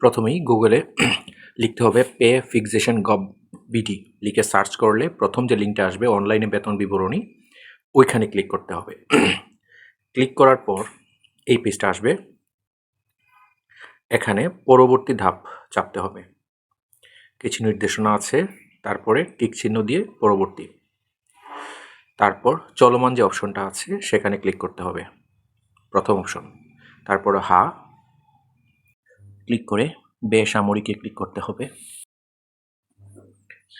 প্রথমেই গুগলে লিখতে হবে পে ফিক্সেশন গভ বিডি লিখে সার্চ করলে প্রথম যে লিঙ্কটা আসবে অনলাইনে বেতন বিবরণী, ওইখানে ক্লিক করতে হবে। ক্লিক করার পর এই পেজটা আসবে। এখানে পরবর্তী ধাপ চাপতে হবে। কিছু নির্দেশনা আছে, তারপরে টিক চিহ্ন দিয়ে পরবর্তী। তারপর চলমান যে অপশনটা আছে, সেখানে ক্লিক করতে হবে। প্রথম অপশন তারপর হা ক্লিক করে বেসামরিকে ক্লিক করতে হবে।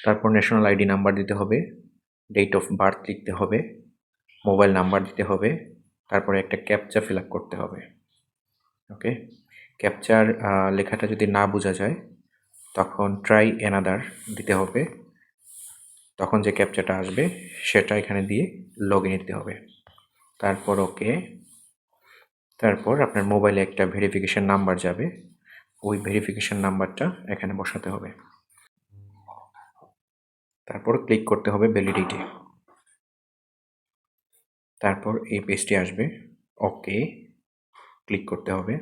তারপর ন্যাশনাল আইডি নাম্বার দিতে হবে ডেট অফ বার্থ লিখতে হবে মোবাইল নাম্বার দিতে হবে, তারপরে একটা ক্যাপচা ফিল করতে হবে। ওকে ক্যাপচার লেখাটা যদি না বোঝা যায়, তখন ট্রাই এনাদার দিতে হবে। তখন যে ক্যাপচাটা আসবে, সেটা এখানে দিয়ে লগ ইন দিতে হবে। তারপর ওকে তারপর আপনার মোবাইলে একটা ভেরিফিকেশান নাম্বার যাবে। ওই ভেরিফিকেশন নাম্বারটা এখানে বসাতে হবে। তারপর ক্লিক করতে হবে ভ্যালিডিটি তারপর এই পেজটি আসবে। ওকে ক্লিক করতে হবে।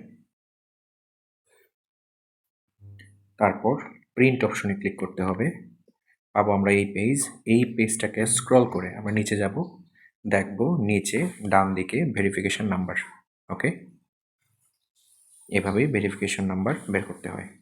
তারপর প্রিন্ট অপশনে ক্লিক করতে হবে। পাবো আমরা এই পেজ এই পেজটাকে স্ক্রল করে আমরা নিচে যাব। দেখব নিচে ডান দিকে ভেরিফিকেশন নাম্বার ওকে এভাবেই ভেরিফিকেশন নাম্বার বের করতে হয়।